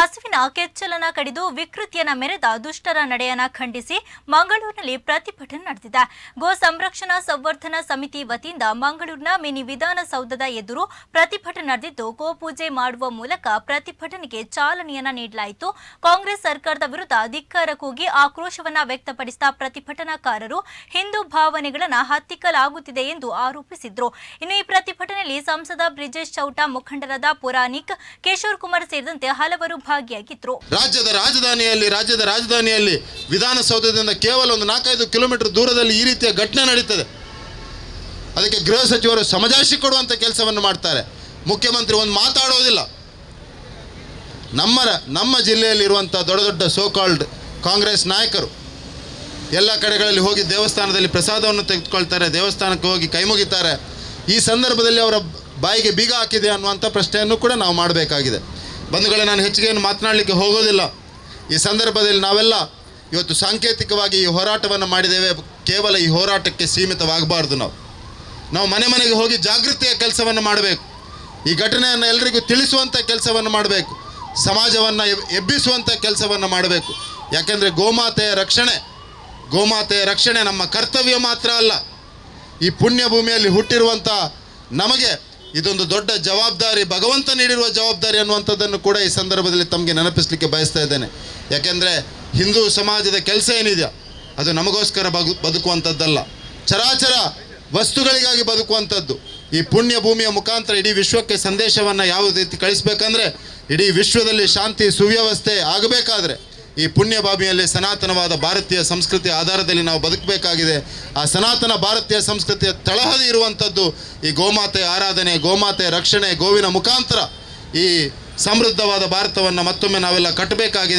ಹಸುವಿನ ಕೆಚ್ಚಲನ ಕಡಿದು ವಿಕೃತಿಯನ್ನ ಮೆರೆದ ದುಷ್ಟರ ನಡೆಯನ್ನ ಖಂಡಿಸಿ ಮಂಗಳೂರಿನಲ್ಲಿ ಪ್ರತಿಭಟನೆ ನಡೆದಿದೆ. ಗೋ ಸಂರಕ್ಷಣಾ ಸಂವರ್ಧನಾ ಸಮಿತಿ ವತಿಯಿಂದ ಮಂಗಳೂರಿನ ಮಿನಿ ವಿಧಾನಸೌಧದ ಎದುರು ಪ್ರತಿಭಟನೆ ನಡೆದಿದ್ದು ಗೋಪೂಜೆ ಮಾಡುವ ಮೂಲಕ ಪ್ರತಿಭಟನೆಗೆ ಚಾಲನೆಯನ್ನ ನೀಡಲಾಯಿತು. ಕಾಂಗ್ರೆಸ್ ಸರ್ಕಾರದ ವಿರುದ್ಧ ಧಿಕ್ಕಾರ ಕೂಗಿ ಆಕ್ರೋಶವನ್ನ ವ್ಯಕ್ತಪಡಿಸಿದ ಪ್ರತಿಭಟನಾಕಾರರು ಹಿಂದೂ ಭಾವನೆಗಳನ್ನ ಹತ್ತಿಕ್ಕಲಾಗುತ್ತಿದೆ ಎಂದು ಆರೋಪಿಸಿದ್ರು. ಇನ್ನು ಈ ಪ್ರತಿಭಟನೆಯಲ್ಲಿ ಸಂಸದ ಬ್ರಿಜೇಶ್ ಚೌಟ, ಮುಖಂಡರಾದ ಪುರಾಣಿಕ್ ಕಿಶೋರ್ ಕುಮಾರ್ ಸೇರಿದಂತೆ ಹಲವರು ಭಾಗಿಯಾಗಿದ್ರು ರಾಜ್ಯದ ರಾಜಧಾನಿಯಲ್ಲಿ ರಾಜ್ಯದ ರಾಜಧಾನಿಯಲ್ಲಿ ವಿಧಾನಸೌಧದಿಂದ ಕೇವಲ ಒಂದು ನಾಲ್ಕೈದು ಕಿಲೋಮೀಟರ್ ದೂರದಲ್ಲಿ ಈ ರೀತಿಯ ಘಟನೆ ನಡೀತದೆ. ಅದಕ್ಕೆ ಗೃಹ ಸಚಿವರು ಸಮಜಾಶಿ ಕೊಡುವಂಥ ಕೆಲಸವನ್ನು ಮಾಡ್ತಾರೆ. ಮುಖ್ಯಮಂತ್ರಿ ಒಂದು ಮಾತಾಡೋದಿಲ್ಲ. ನಮ್ಮ ನಮ್ಮ ಜಿಲ್ಲೆಯಲ್ಲಿರುವಂಥ ದೊಡ್ಡ ದೊಡ್ಡ ಸೋಕಾಲ್ಡ್ ಕಾಂಗ್ರೆಸ್ ನಾಯಕರು ಎಲ್ಲ ಕಡೆಗಳಲ್ಲಿ ಹೋಗಿ ದೇವಸ್ಥಾನದಲ್ಲಿ ಪ್ರಸಾದವನ್ನು ತೆಗೆದುಕೊಳ್ತಾರೆ, ದೇವಸ್ಥಾನಕ್ಕೆ ಹೋಗಿ ಕೈ ಮುಗಿತಾರೆ. ಈ ಸಂದರ್ಭದಲ್ಲಿ ಅವರ ಬಾಯಿಗೆ ಬೀಗ ಹಾಕಿದೆ ಅನ್ನುವಂಥ ಪ್ರಶ್ನೆಯನ್ನು ಕೂಡ ನಾವು ಮಾಡಬೇಕಾಗಿದೆ. ಬಂಧುಗಳೇ, ನಾನು ಹೆಚ್ಚಿಗೆ ಏನು ಮಾತನಾಡಲಿಕ್ಕೆ ಹೋಗೋದಿಲ್ಲ. ಈ ಸಂದರ್ಭದಲ್ಲಿ ನಾವೆಲ್ಲ ಇವತ್ತು ಸಾಂಕೇತಿಕವಾಗಿ ಈ ಹೋರಾಟವನ್ನು ಮಾಡಿದ್ದೇವೆ. ಕೇವಲ ಈ ಹೋರಾಟಕ್ಕೆ ಸೀಮಿತವಾಗಬಾರ್ದು ನಾವು. ನಾವು ಮನೆ ಮನೆಗೆ ಹೋಗಿ ಜಾಗೃತಿಯ ಕೆಲಸವನ್ನು ಮಾಡಬೇಕು. ಈ ಘಟನೆಯನ್ನು ಎಲ್ಲರಿಗೂ ತಿಳಿಸುವಂಥ ಕೆಲಸವನ್ನು ಮಾಡಬೇಕು. ಸಮಾಜವನ್ನು ಎಬ್- ಎಬ್ಬಿಸುವಂಥ ಕೆಲಸವನ್ನು ಮಾಡಬೇಕು. ಯಾಕೆಂದರೆ ಗೋಮಾತೆಯ ರಕ್ಷಣೆ ಗೋಮಾತೆಯ ರಕ್ಷಣೆ ನಮ್ಮ ಕರ್ತವ್ಯ ಮಾತ್ರ ಅಲ್ಲ. ಈ ಪುಣ್ಯ ಭೂಮಿಯಲ್ಲಿ ಹುಟ್ಟಿರುವಂಥ ನಮಗೆ ಇದೊಂದು ದೊಡ್ಡ ಜವಾಬ್ದಾರಿ, ಭಗವಂತ ನೀಡಿರುವ ಜವಾಬ್ದಾರಿ ಅನ್ನುವಂಥದ್ದನ್ನು ಕೂಡ ಈ ಸಂದರ್ಭದಲ್ಲಿ ತಮಗೆ ನೆನಪಿಸಲಿಕ್ಕೆ ಬಯಸ್ತಾ ಇದ್ದೇನೆ. ಯಾಕೆಂದರೆ ಹಿಂದೂ ಸಮಾಜದ ಕೆಲಸ ಏನಿದೆಯಾ? ಅದು ನಮಗೋಸ್ಕರ ಬದು ಬದುಕುವಂಥದ್ದಲ್ಲ. ಚರಾಚರ ವಸ್ತುಗಳಿಗಾಗಿ ಬದುಕುವಂಥದ್ದು. ಈ ಪುಣ್ಯ ಭೂಮಿಯ ಮುಖಾಂತರ ಇಡೀ ವಿಶ್ವಕ್ಕೆ ಸಂದೇಶವನ್ನು ಯಾವ ರೀತಿ ಕಳಿಸ್ಬೇಕಂದ್ರೆ, ಇಡೀ ವಿಶ್ವದಲ್ಲಿ ಶಾಂತಿ, ಸುವ್ಯವಸ್ಥೆ ಆಗಬೇಕಾದ್ರೆ ಈ ಪುಣ್ಯ ಭೂಮಿಯಲ್ಲಿ ಸನಾತನವಾದ ಭಾರತೀಯ ಸಂಸ್ಕೃತಿಯ ಆಧಾರದಲ್ಲಿ ನಾವು ಬದುಕಬೇಕಾಗಿದೆ. ಆ ಸನಾತನ ಭಾರತೀಯ ಸಂಸ್ಕೃತಿಯ ತಳಹದಿ ಇರುವಂಥದ್ದು ಈ ಗೋಮಾತೆ ಆರಾಧನೆ ಗೋಮಾತೆ ರಕ್ಷಣೆ, ಗೋವಿನ ಮುಖಾಂತರ ಈ ಸಮೃದ್ಧವಾದ ಭಾರತವನ್ನು ಮತ್ತೊಮ್ಮೆ ನಾವೆಲ್ಲ ಕಟ್ಟಬೇಕಾಗಿದೆ.